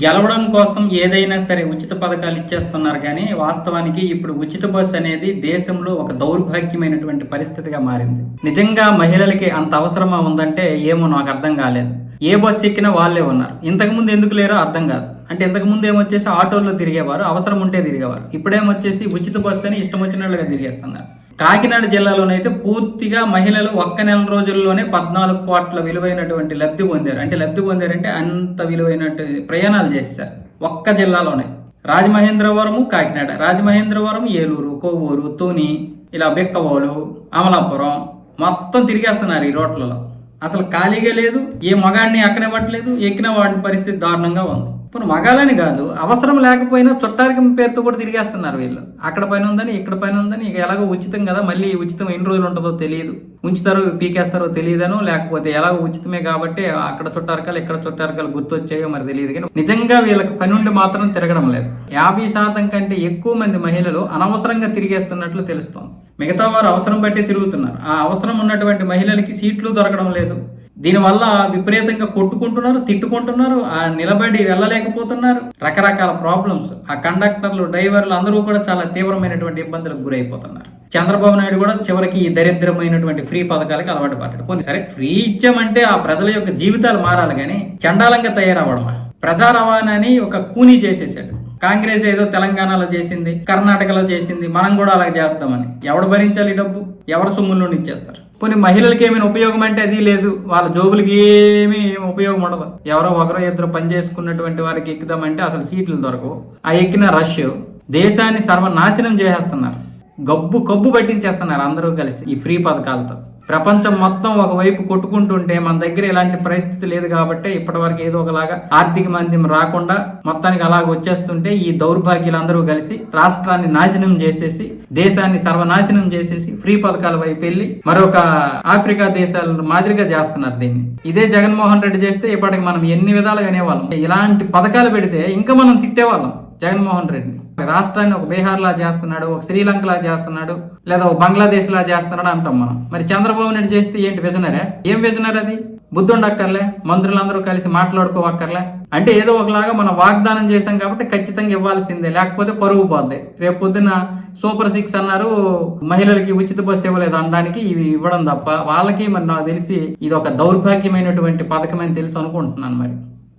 గెలవడం కోసం ఏదైనా సరే ఉచిత పథకాలు ఇచ్చేస్తున్నారు కానీ వాస్తవానికి ఇప్పుడు ఉచిత బస్సు అనేది దేశంలో ఒక దౌర్భాగ్యమైనటువంటి పరిస్థితిగా మారింది. నిజంగా మహిళలకి అంత అవసరమా ఉందంటే ఏమో నాకు అర్థం కాలేదు. ఏ బస్సు ఎక్కినా వాళ్ళే ఉన్నారు. ఇంతకుముందు ఎందుకు లేరో అర్థం కాదు. అంటే ఇంతకుముందు ఏమొచ్చేసి ఆటోల్లో తిరిగేవారు అవసరం ఉంటే తిరిగేవారు. ఇప్పుడేమొచ్చేసి ఉచిత బస్సు అని ఇష్టం వచ్చినట్లుగా తిరిగేస్తున్నారు. కాకినాడ జిల్లాలోనైతే పూర్తిగా మహిళలు ఒక్క నెల రోజుల్లోనే పద్నాలుగు కోట్ల విలువైనటువంటి లబ్ధి పొందారు. అంటే లబ్ధి పొందారంటే అంత విలువైనట్టు ప్రయాణాలు చేశారు. ఒక్క జిల్లాలోనే. రాజమహేంద్రవరము కాకినాడ. రాజమహేంద్రవరం ఏలూరు కొవ్వూరు తోని ఇలా బిక్కవోలు అమలాపురం మొత్తం తిరిగేస్తున్నారు ఈ రోడ్లలో. అసలు ఖాళీగా లేదు ఏ మగాడిని ఎక్కనివ్వట్లేదు ఎక్కిన వాడి పరిస్థితి దారుణంగా ఉంది. ఇప్పుడు మగాలని కాదు అవసరం లేకపోయినా చుట్టారికి పేరుతో కూడా తిరిగేస్తున్నారు వీళ్ళు. అక్కడ పైన ఉందని ఇక్కడ పైన ఉందని ఇక ఎలాగో ఉచితం కదా మళ్ళీ ఉచితం ఎన్ని రోజులు ఉంటుందో తెలియదు. ఉంచుతారో పీకేస్తారో తెలియదను లేకపోతే ఎలా ఉచితమే కాబట్టి అక్కడ చుట్టారకాలు ఇక్కడ చుట్టారకాలు గుర్తొచ్చాయో మరి తెలియదు. కానీ నిజంగా వీళ్ళకి పని ఉండి మాత్రం తిరగడం లేదు. యాభై శాతం కంటే ఎక్కువ మంది మహిళలు అనవసరంగా తిరిగేస్తున్నట్లు తెలుస్తోంది. మిగతా వారు అవసరం బట్టి తిరుగుతున్నారు. ఆ అవసరం ఉన్నటువంటి మహిళలకి సీట్లు దొరకడం లేదు. దీనివల్ల విపరీతంగా కొట్టుకుంటున్నారు తిట్టుకుంటున్నారు ఆ నిలబడి వెళ్ళలేకపోతున్నారు. రకరకాల ప్రాబ్లమ్స్ ఆ కండక్టర్లు డ్రైవర్లు అందరూ కూడా చాలా తీవ్రమైనటువంటి ఇబ్బందులకు గురైపోతున్నారు. చంద్రబాబు నాయుడు కూడా చివరికి ఈ దరిద్రమైనటువంటి ఫ్రీ పథకాలకి అలవాటు పడ్డాడు. పోనీ సరే ఫ్రీ ఇచ్చామంటే ఆ ప్రజల యొక్క జీవితాలు మారాలి కానీ చండాలంగా తయారవ్వడమా? ప్రజా రవాణాని ఒక కూనీ చేసేసాడు. కాంగ్రెస్ ఏదో తెలంగాణలో చేసింది కర్ణాటకలో చేసింది మనం కూడా అలా చేస్తామని. ఎవడు భరించాలి ఈ డబ్బు? ఎవరు సొమ్ముల్లో ఇచ్చేస్తారు? కొన్ని మహిళలకి ఏమైనా ఉపయోగం అంటే అది లేదు. వాళ్ళ జోబులకి ఏమీ ఉపయోగం ఉండదు. ఎవరో ఒకరో ఇద్దరు పని చేసుకున్నటువంటి వారికి ఎక్కుదామంటే అసలు సీట్లు దొరకవు. ఆ ఎక్కిన రష్ దేశాన్ని సర్వనాశనం చేసేస్తున్నారు. గబ్బు కబ్బు పట్టించేస్తున్నారు అందరూ కలిసి ఈ ఫ్రీ పథకాలతో. ప్రపంచం మొత్తం ఒకవైపు కొట్టుకుంటుంటే మన దగ్గర ఇలాంటి పరిస్థితి లేదు కాబట్టి ఇప్పటివరకు ఏదో ఒకలాగా ఆర్థిక మాంద్యం రాకుండా మొత్తానికి అలాగ వచ్చేస్తుంటే ఈ దౌర్భాగ్యులందరూ కలిసి రాష్ట్రాన్ని నాశనం చేసేసి దేశాన్ని సర్వనాశనం చేసేసి ఫ్రీ పథకాల వైపు వెళ్ళి మరొక ఆఫ్రికా దేశాల మాదిరిగా చేస్తున్నారు దీన్ని. ఇదే జగన్మోహన్ రెడ్డి చేస్తే ఇప్పటికి మనం ఎన్ని విధాలుగా అనేవాళ్ళం ఇలాంటి పథకాలు పెడితే ఇంకా మనం తిట్టేవాళ్ళం జగన్మోహన్ రెడ్డిని. రాష్ట్రాన్ని ఒక బీహార్ లా చేస్తున్నాడు ఒక శ్రీలంక లా చేస్తున్నాడు లేదా ఒక బంగ్లాదేశ్ లా చేస్తున్నాడు అంటాం మనం. మరి చంద్రబాబు నాయుడు చేస్తే ఏంటి విజనరే? ఏం విజనర్ అది? బుద్ధుండక్కర్లే మంత్రులందరూ కలిసి మాట్లాడుకోవక్కర్లే. అంటే ఏదో ఒకలాగా మనం వాగ్దానం చేశాం కాబట్టి ఖచ్చితంగా ఇవ్వాల్సిందే లేకపోతే పరుగు పోద్ది. రేపు పొద్దున సూపర్ సిక్స్ అన్నారు మహిళలకి ఉచిత బస్సు ఇవ్వలేదు అనడానికి ఇవి ఇవ్వడం తప్ప వాళ్ళకి మరి నాకు తెలిసి ఇది ఒక దౌర్భాగ్యమైనటువంటి పథకం అని తెలుసు అనుకుంటున్నాను మరి.